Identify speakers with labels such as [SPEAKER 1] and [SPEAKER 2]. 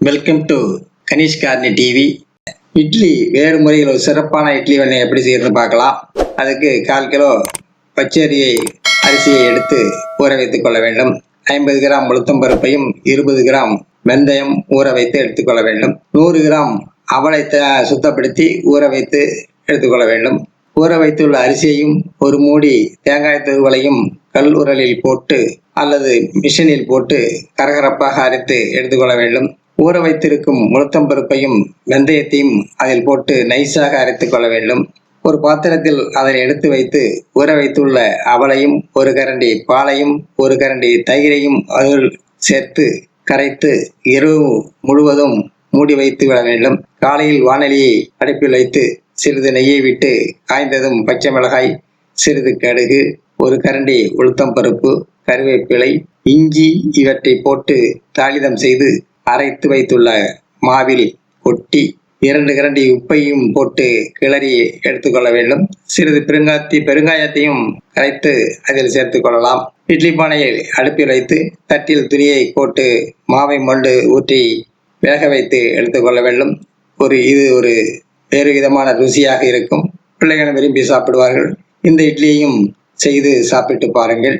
[SPEAKER 1] Welcome to Kanish Karni TV idli வேறு முறையில் ஒரு சிறப்பான இட்லி வெண்ணெய் எப்படி செய்யறதுன்னு பார்க்கலாம். அதுக்கு கால் கிலோ பச்சரியை அரிசியை எடுத்து ஊற வைத்துக் கொள்ள வேண்டும். ஐம்பது கிராம் உளுத்தம் பருப்பையும் இருபது கிராம் வெந்தயம் ஊற வைத்து எடுத்துக்கொள்ள வேண்டும். நூறு கிராம் அவளை த- சுத்தப்படுத்தி ஊற வைத்து எடுத்துக்கொள்ள வேண்டும். ஊற வைத்துள்ள அரிசியையும் ஒரு மூடி தேங்காய் துருவலையும் கல் உரலில் போட்டு அல்லது மிஷினில் போட்டு கரகரப்பாக அரைத்து எடுத்துக்கொள்ள வேண்டும். ஊற வைத்திருக்கும் உளுத்தம் பருப்பையும் வெந்தயத்தையும் அதில் போட்டு நைஸாக அரைத்து கொள்ள வேண்டும். ஒரு பாத்திரத்தில் அதனை எடுத்து வைத்து ஊற வைத்துள்ள அவலையும் ஒரு கரண்டி பாலையும் ஒரு கரண்டி தயிரையும் அதில் சேர்த்து கரைத்து இரவு முழுவதும் மூடி வைத்து விட வேண்டும். காலையில் வானொலியை அடுப்பில் வைத்து சிறிது நெய்யை விட்டு காய்ந்ததும் பச்சை மிளகாய் சிறிது கடுகு ஒரு கரண்டி உளுத்தம் பருப்பு கருவேப்பிலை இஞ்சி இவற்றை போட்டு தாளிதம் செய்து அரைத்து வைத்துள்ள மாவில் கொட்டி இரண்டு கிரண்டி உப்பையும் போட்டு கிளறி எடுத்துக்கொள்ள வேண்டும். சிறிது பெருங்காத்தி பெருங்காயத்தையும் கரைத்து அதில் சேர்த்துக் கொள்ளலாம். இட்லி பானையில் அடுப்பில் வைத்து தட்டில் துணியை போட்டு மாவை மொண்டு ஊற்றி வேக வைத்து எடுத்துக்கொள்ள வேண்டும். ஒரு இது ஒரு வேறு விதமான ருசியாக இருக்கும். பிள்ளைகள் விரும்பி சாப்பிடுவார்கள். இந்த இட்லியையும் செய்து சாப்பிட்டு பாருங்கள்.